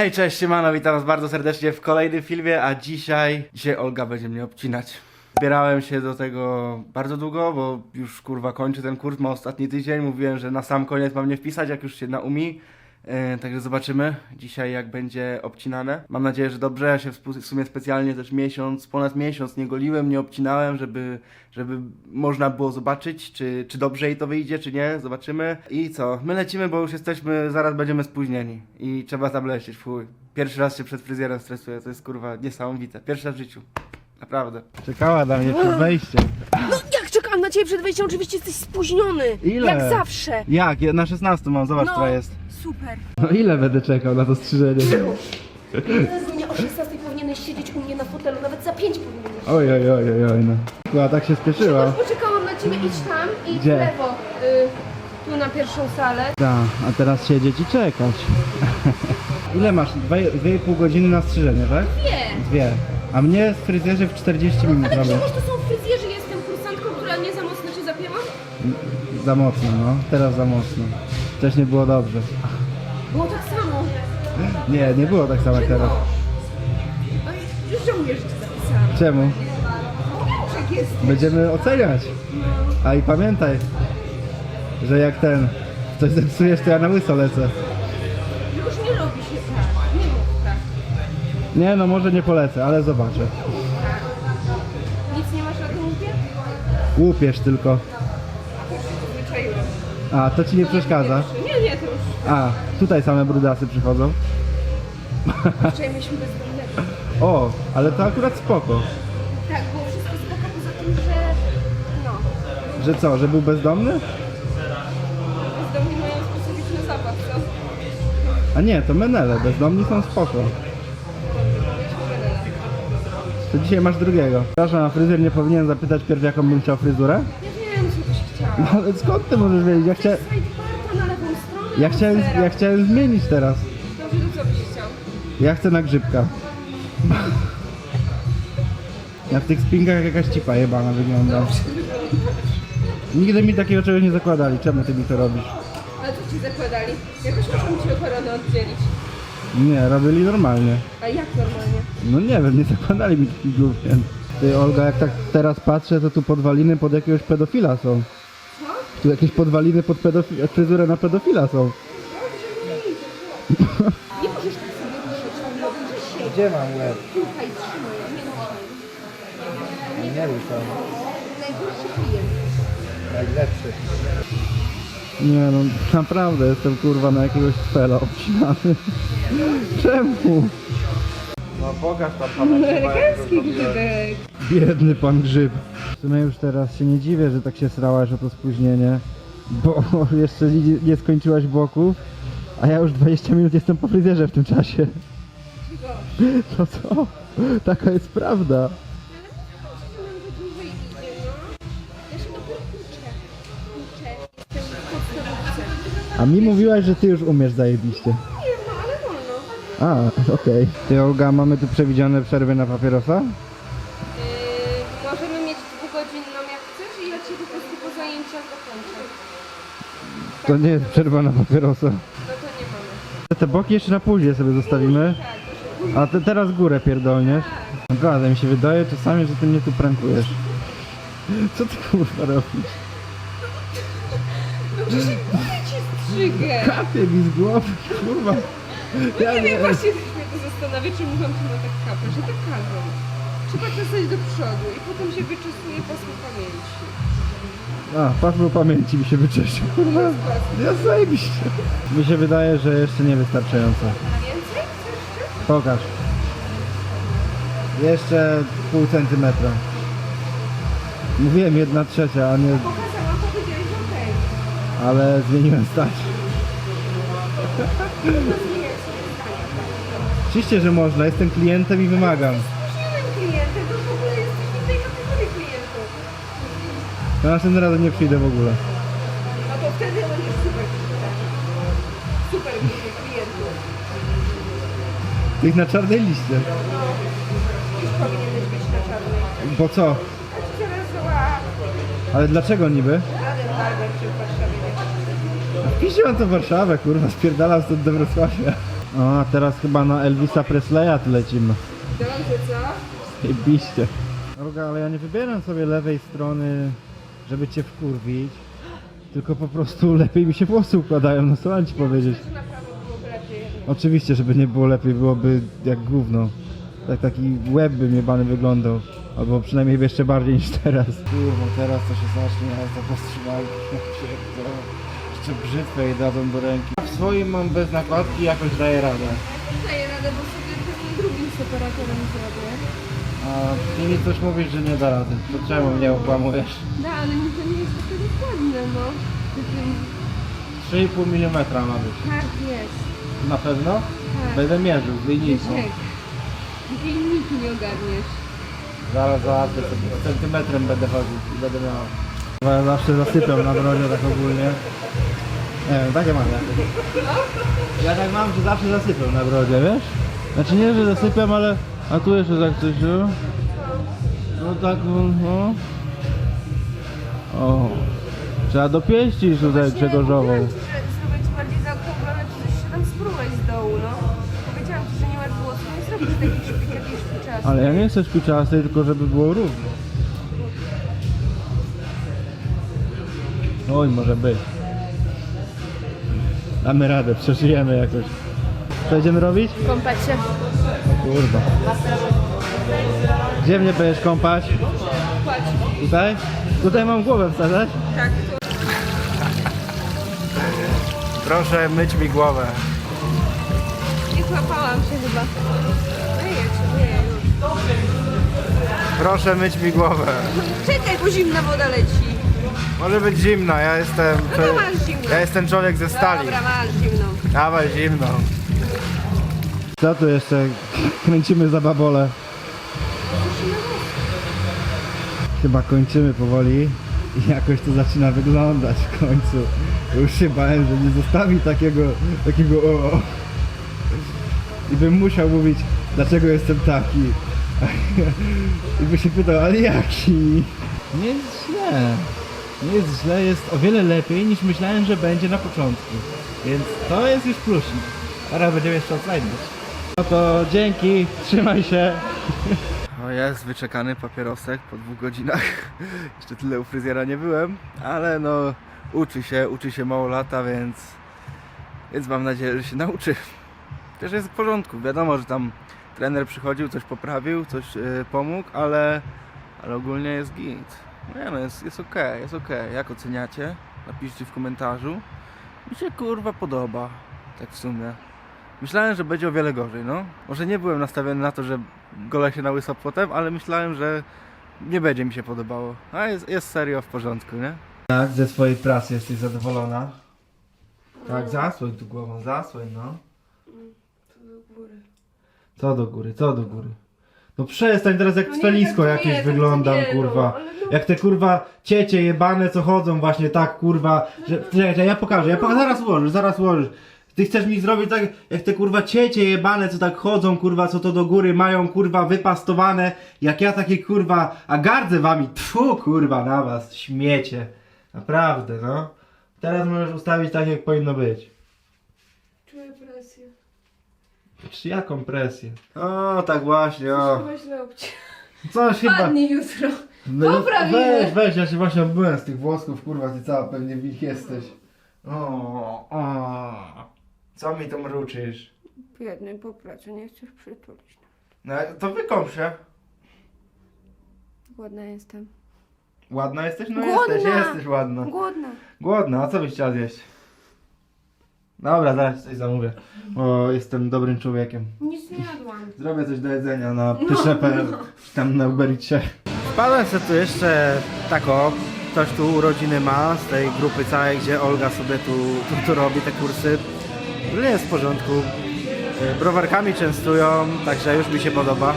Hej, cześć, siemano, witam was bardzo serdecznie w kolejnym filmie, a dzisiaj, dzisiaj Olga będzie mnie obcinać. Zbierałem się do tego bardzo długo, bo już kurwa kończę ten kurs, ma ostatni tydzień, mówiłem, że na sam koniec mam nie wpisać, jak już się naumi. E, także zobaczymy dzisiaj jak będzie obcinane. Mam nadzieję, że dobrze. Ja się w sumie specjalnie też miesiąc, ponad miesiąc nie goliłem, nie obcinałem, żeby, żeby można było zobaczyć, czy, czy dobrze jej to wyjdzie, czy nie. Zobaczymy. I co? My lecimy, bo już jesteśmy, zaraz będziemy spóźnieni. I trzeba tam lecieć, fuj. Pierwszy raz się przed fryzjerem stresuję, to jest kurwa niesamowite. Pierwszy raz w życiu. Naprawdę. Czekała na mnie przed wejściem. No jak czekam na ciebie przed wejściem, oczywiście jesteś spóźniony. Ile? Jak zawsze. Jak? Ja na 16 mam, zobacz, No. która jest. Super. No ile będę czekał na to strzyżenie? Nie o 16 powinieneś siedzieć u mnie na fotelu, nawet za 5 powinieneś. Oj, oj, oj, oj, oj, no. Była tak się spieszyła. Poczekałam na ciebie, idź tam i Gdzie? w lewo. Y, tu na pierwszą salę. Tak, a teraz siedzieć i czekać. Ile masz? Dwie, dwie i pół godziny na strzyżenie, tak? Nie. Dwie. A mnie z fryzjerzy w 40 minut Ale robią. to są fryzjerzy, jestem kursantką, która nie za mocno cię zapięła? Za mocno, no. Teraz za mocno. Wcześniej było dobrze. Nie, nie było tak samo jak teraz. Żałuję, że zapisałam. Czemu? Jest? Będziemy oceniać. A i pamiętaj, że jak ten coś zepsujesz, to ja na łyso lecę. Już nie robi się tak. Nie mów tak. Nie no, może nie polecę, ale zobaczę. Nic nie masz na tym łupie? Łupiesz tylko. A, to ci nie przeszkadza. Nie, nie, to już. A, tutaj same brudasy przychodzą. Wczoraj mieliśmy bezdomnego. O, ale to akurat spoko. Tak, było wszystko spoko, poza tym, że no, Że co, że był bezdomny? bezdomni mają specyficzny zapach, co? A nie, to menele, bezdomni są spoko. To dzisiaj masz drugiego. Przepraszam, a fryzjer nie powinien zapytać pierw jaką bym chciał fryzurę? Ja wiem, co byś chciała. No ale skąd ty możesz wiedzieć? Ja, chcia... Side parta na lewą stronę. ja, chciałem, ja chciałem zmienić teraz. Ja chcę na grzybka. Ja w tych spinkach jak jakaś cipa jebana wygląda. Nigdy mi takiego czegoś nie zakładali. Czemu ty mi to robisz? Ale co ci zakładali? Jakoś muszą ci koronę oddzielić. Nie, robili normalnie. A jak normalnie? No nie wiem, nie zakładali mi takich główien. Ty Olga, jak tak teraz patrzę, to tu podwaliny pod jakiegoś pedofila są. Co? Tu jakieś podwaliny pod pedofi- fryzurę na pedofila są. Gdzie mam łeb? Słuchaj, trzymaj, nie ruszaj. Nie ruszam. Najgorszy klient. Najlepszy. Nie no, naprawdę jestem kurwa na jakiegoś spela obcinany. Czemu? No pokaż tam Elegancki grzybek. Biedny pan grzyb. W sumie już teraz się nie dziwię, że tak się srałaś o to spóźnienie, bo jeszcze nie, nie skończyłaś boków, a ja już 20 minut jestem po fryzjerze w tym czasie. No co? Taka jest prawda. A mi mówiłaś, że ty już umiesz zajebiście. Nie no, ale wolno. A, okej. Ty Olga, mamy tu przewidziane przerwy na papierosa? Yy, możemy mieć dwugodzinną jak chcesz i ja cię po prostu po zajęciach dokończę. To nie jest przerwa na papierosa. No to nie mamy. Te boki jeszcze na później sobie zostawimy. Tak, A ty teraz górę pierdolniesz. Naprawdę mi się wydaje czasami, że ty mnie tu prankujesz. Co ty kurwa robisz? No przecież mówię ci strzygę. Kapie mi z głowy, kurwa. Ja Nie wiem, właśnie też mnie to zastanawia, czy mówią ci na tak kapę, że tak każą. Trzeba czesać do przodu i potem się wyczesuje pasmo pamięci. A, pasmo pamięci mi się wycześcił. Kurwa, ja zajebiście. Mi się wydaje, że jeszcze nie wystarczająco. Chcesz jeszcze? Pokaż. Jeszcze pół centymetra. Mówiłem jedna trzecia, a nie... Pokazałam, powiedziałeś, okej. Ale zmieniłem stać. No sobie zdanie. Oczywiście, że można. Jestem klientem i wymagam. Spóźnionym klientem, to w ogóle jesteś w tej kategorii klientów. To następnym razem nie przyjdę w ogóle. No to wtedy będziesz super klientem. Super klientów. Tych na czarnej liście. Już powinieneś być na czarnej. Bo co? A teraz Ale dlaczego niby? Czy w Warszawie to Warszawę, kurwa, spierdalam stąd do Wrocławia. O, a teraz chyba na Elvisa Presleya tu lecimy. Dobrze, co? Jebiście. Olga, ale ja nie wybieram sobie lewej strony, żeby cię wkurwić. Tylko po prostu lepiej mi się włosy układają, no co mam ci powiedzieć. Na. Oczywiście, żeby nie było lepiej, byłoby jak gówno. Tak taki łeb by mnie bany wyglądał. Albo przynajmniej jeszcze bardziej niż teraz. Kurwa, teraz to się zacznie, ja to. Jeszcze brzytwę jej dadzą do ręki. W swoim mam bez nakładki jakoś daję radę. Daję radę, bo sobie tym drugim separatorem zrobię. A ty mi coś mówisz, że nie da rady. To czemu mnie okłamujesz? No, ale mi to nie jest takie dokładne, no. Takim... 3,5 mm ma być. Tak jest. Na pewno? Tak. Będę mierzył z linijką. Wiesiek. Linijki nie ogarniesz. Zaraz załatwię sobie. Centymetrem będę chodził i będę miał. Ja zawsze zasypiam na brodzie tak ogólnie. Nie wiem, takie mam ja. Ja tak mam, że zawsze zasypiam na brodzie, wiesz? Znaczy nie, że zasypiam, ale... A tu jeszcze tak coś, no? No tak, no. O. Trzeba dopieścić tutaj. Mówiłam ci, Ale ja nie chcę szpiczastej, tylko żeby było równo. Oj, może być. Damy radę, przeżyjemy jakoś. Co będziemy robić? Kąpać się. O kurwa. Gdzie mnie będziesz kąpać? Patrz. Tutaj? Tutaj mam głowę wsadzać? Tak, Proszę myć mi głowę. Nie złapałam się chyba. Cię, myję już. Proszę myć mi głowę. Czekaj, bo zimna woda leci. Może być zimna, ja jestem... No to masz zimno. Ja jestem człowiek ze stali. Dobra, masz zimną. Dawaj zimną. Co tu jeszcze? Kręcimy za babole. Chyba kończymy powoli i jakoś to zaczyna wyglądać w końcu. Już się bałem, że nie zostawi takiego, takiego o. I bym musiał mówić, dlaczego jestem taki. I by się pytał, ale jaki? Nie jest źle. Nie jest źle, jest o wiele lepiej niż myślałem, że będzie na początku. Więc to jest już plusik. Teraz będziemy jeszcze ocenić. No to dzięki, trzymaj się. O jest wyczekany papierosek po dwóch godzinach. Jeszcze tyle u fryzjera nie byłem, ale no uczy się, uczy się mało lata, więc więc mam nadzieję, że się nauczy. Też jest w porządku. Wiadomo, że tam trener przychodził, coś poprawił, coś yy, pomógł, ale, ale ogólnie jest git. Nie no, jest, jest okej, jest okej. Jak oceniacie? Napiszcie w komentarzu. Mi się kurwa podoba, tak w sumie. Myślałem, że będzie o wiele gorzej, no. Może nie byłem nastawiony na to, że golę się na łyso potem, ale myślałem, że nie będzie mi się podobało. A jest, jest serio w porządku, nie? Tak, ze swojej pracy jesteś zadowolona? Tak, zasłoń tu głową, zasłoń no. Co do góry, co do góry? No przestań teraz jak No nie, tak to jakieś tak wyglądam, nie, no, kurwa. ale no. Jak te kurwa ciecie jebane co chodzą właśnie tak, kurwa. Że, czekaj, czekaj, ja pokażę, ja pokażę, zaraz ułożysz, zaraz ułożysz. Ty chcesz mi zrobić tak, jak te kurwa ciecie jebane, co tak chodzą, kurwa, co to do góry mają, kurwa, wypastowane, jak ja takie kurwa, a gardzę wami, tfu, kurwa, na was, śmiecie. Naprawdę, no. Teraz możesz ustawić tak, jak powinno być. Czuję presję. Czy jaką presję? O, tak właśnie, o. Chyba źle. Coś chyba... Padnij jutro. No, weź, weź, ja się właśnie odbyłem z tych włosków, kurwa, ty cała pewnie w nich jesteś. O, o. Co mi to mruczysz? Biedny po pracy, nie chcesz przytulić. No, to wykąp się. Głodna jestem. Ładna jesteś? No Głodna. jesteś, jesteś ładna. Głodna. Głodna, a co byś chciała zjeść? Dobra, zaraz coś zamówię, bo jestem dobrym człowiekiem. Nic nie jadłam. Zrobię coś do jedzenia na pysze.pl, tam na Ubericie. Wpadłem sobie tu jeszcze tak o, ktoś tu urodziny ma z tej grupy całej, gdzie Olga sobie tu, tu, tu robi te kursy. Nie jest w porządku. Y, Browarkami częstują, także już mi się podoba.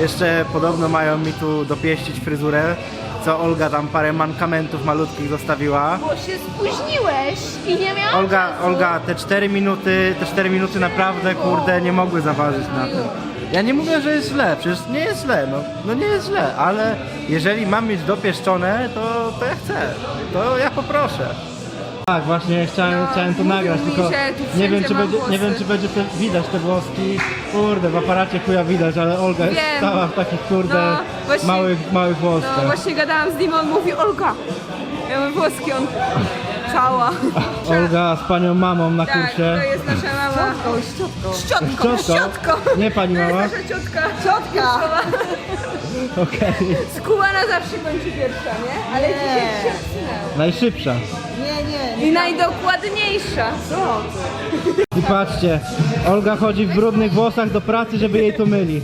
Jeszcze podobno mają mi tu dopieścić fryzurę, co Olga tam parę mankamentów malutkich zostawiła. Bo się spóźniłeś i nie miałam Olga, czasu. Olga, te 4 minuty, te 4 minuty naprawdę, kurde, nie mogły zaważyć na tym. Ja nie mówię, że jest źle, przecież nie jest źle, no, no nie jest źle, ale jeżeli mam mieć dopieszczone, to, to ja chcę, to ja poproszę. Tak, właśnie chciałem, No, chciałem to mówił nagrać, mi, tylko że tu nie wiem, wszędzie czy mam będzie, nie wiem, włosy. czy będzie te, widać te włoski. Kurde, w aparacie chuja widać, ale Olga jest Wiem. stała w takich kurde No, właśnie- małych, małych włoskach. No właśnie gadałam z nim, on mówi Olga. Ja mówię włoski, on cała. Olga z panią mamą na Tak, to kursie. jest nasza mama. Szczotką. Szczotką? Szczotką. Nie pani To jest mama? nasza ciotka. Ciotka. Okej. Skubana zawsze kończy pierwsza, nie? Ale dzisiaj się wsunęła. Najszybsza. I najdokładniejsza. Co? I patrzcie, Olga chodzi w brudnych włosach do pracy, żeby jej to myli.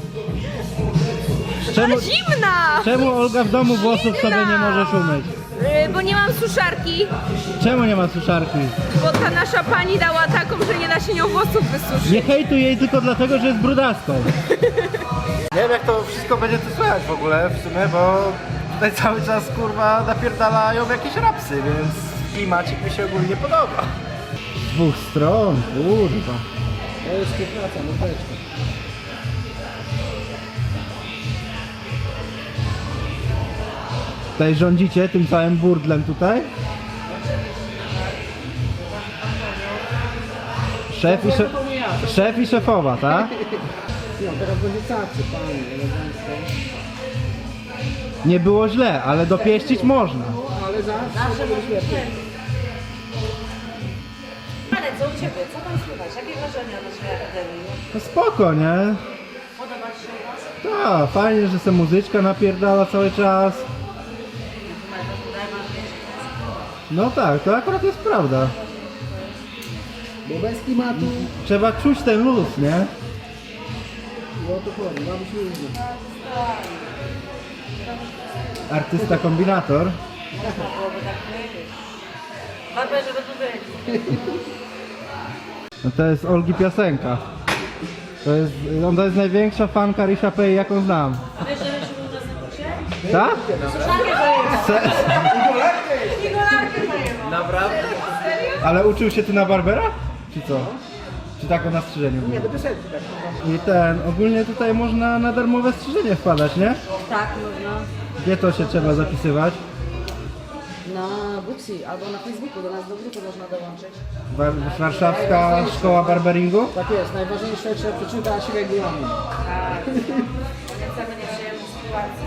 Czemu, Ale zimna! czemu Olga w domu włosów sobie nie możesz umyć? Yy, bo nie mam suszarki, Czemu nie ma suszarki? bo ta nasza pani dała taką, że nie da się nią włosów wysuszyć. Nie hejtuj jej tylko dlatego, że jest brudaską. Nie wiem jak to wszystko będzie tu słychać w ogóle w sumie, bo tutaj cały czas kurwa napierdalają jakieś rapsy, więc klimacik mi się ogólnie podoba. Z dwóch stron, kurwa. To jest współpraca, no też. Tutaj rządzicie tym całym burdlem tutaj? Szef i, szef, szef i szefowa, tak? No teraz będzie cacy, panie, elegancko. Nie było źle, ale dopieścić można. Ale zawsze świetnie. Ale co u Ciebie? Co tam słychać? Jakie wrażenia na naszej akademii? No spoko, nie? Podoba Ci się u nas? Tak, fajnie, że se muzyczka napierdala cały czas. No tak, to akurat jest prawda. Bo bez klimatu, Trzeba czuć ten luz, nie? no to chodzi, ma być luźno. Artysta kombinator. Barberze będą byli. No to jest Olgi piosenka. To jest, ona jest największa fanka Risha Pay, jaką znam. Wiesz, że Rysiu był u nas na kursie? Tak? Zajebał. Se- Igolarkę zajebał. ale uczył się ty na Barbera? Czy co? Czy tak o na strzyżeniu było? Nie, do piosenki tak. I ten, ogólnie tutaj można na darmowe strzyżenie wpadać, nie? Tak, można. Gdzie to się trzeba zapisywać? Na Buxi albo na Facebooku do nas do grupy można dołączyć. War warszawska Szkoła Barberingu? Tak jest, najważniejsze trzeba przeczytać regulamin. Tak. Zachęcamy nieprzyjemnych sytuacji.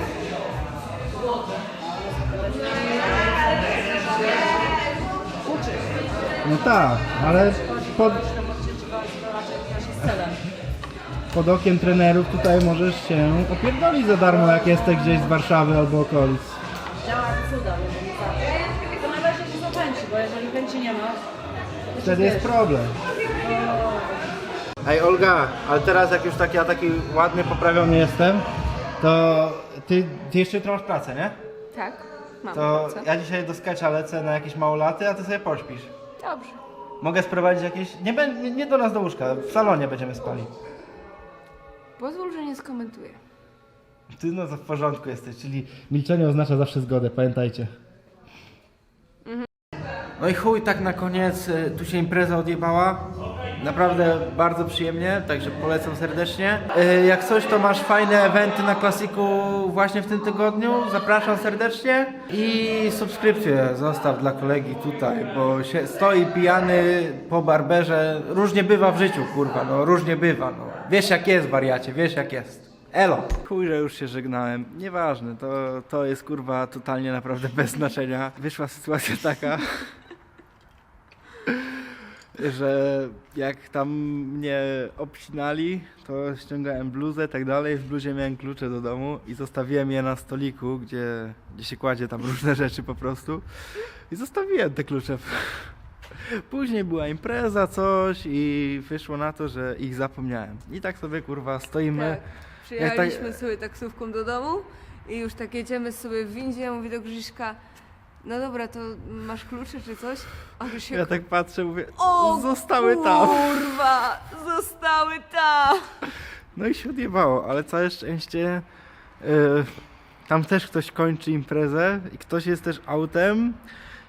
No tak, ale pod, pod okiem trenerów tutaj możesz się opierdolić za darmo, jak jesteś gdzieś z Warszawy albo okolic. Działa cuda, bo nie nie ma, to Wtedy jest problem. Ej Olga, ale teraz jak już taki, ja taki ładny, poprawiony jestem, to ty, ty jeszcze jutro masz pracę, nie? Tak, mam To pracę. ja dzisiaj do sketcha lecę na jakieś małolaty, a ty sobie pośpisz. Dobrze. Mogę sprowadzić jakieś, nie, bę- nie, nie do nas do łóżka, w salonie będziemy spali. Pozwól, że nie skomentuję. Ty no to w porządku jesteś, czyli milczenie oznacza zawsze zgodę, pamiętajcie. No i chuj, tak na koniec, y, tu się impreza odjebała. Naprawdę bardzo przyjemnie, także polecam serdecznie. Y, Jak coś, to masz fajne eventy na klasiku właśnie w tym tygodniu. Zapraszam serdecznie i subskrypcję zostaw dla kolegi tutaj, bo się stoi pijany po barberze. Różnie bywa w życiu, kurwa, no różnie bywa, no. Wiesz jak jest, wariacie, wiesz jak jest. Elo. Chuj, że już się żegnałem. Nieważne, to, to jest kurwa totalnie naprawdę bez znaczenia. Wyszła sytuacja taka, że jak tam mnie obcinali, to ściągałem bluzę, tak dalej. W bluzie miałem klucze do domu i zostawiłem je na stoliku, gdzie, gdzie się kładzie tam różne rzeczy po prostu. I zostawiłem te klucze. Później była impreza, coś i wyszło na to, że ich zapomniałem. I tak sobie kurwa stoimy. Tak. Przyjechaliśmy sobie taksówką do domu i już tak jedziemy sobie w windzie, ja mówię do Grzyszka, no dobra, to masz klucze czy coś? A Grzysiek, Ja tak patrzę, mówię, o zostały tam. kurwa, zostały tam. No i się odjebało, ale całe szczęście y, tam też ktoś kończy imprezę i ktoś jest też autem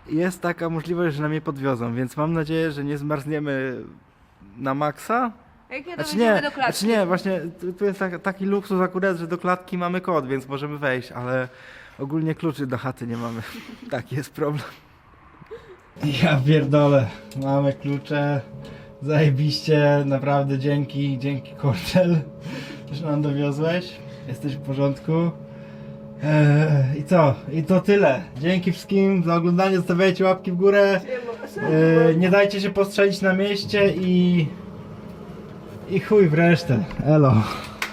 i jest taka możliwość, że nam je podwiozą, więc mam nadzieję, że nie zmarzniemy na maksa. Jak nie, to Znaczy nie, do klatki. znaczy nie, właśnie tu- jest tak, taki luksus akurat, że do klatki mamy kod, więc możemy wejść, ale ogólnie kluczy do chaty nie mamy. Taki jest problem. Ja pierdolę, mamy klucze, zajebiście, naprawdę dzięki, dzięki Korcel, że nam dowiozłeś, jesteś w porządku. Eee, I co? I to tyle. Dzięki wszystkim za oglądanie, zostawiajcie łapki w górę, eee, nie dajcie się postrzelić na mieście i... I chuj w resztę, elo.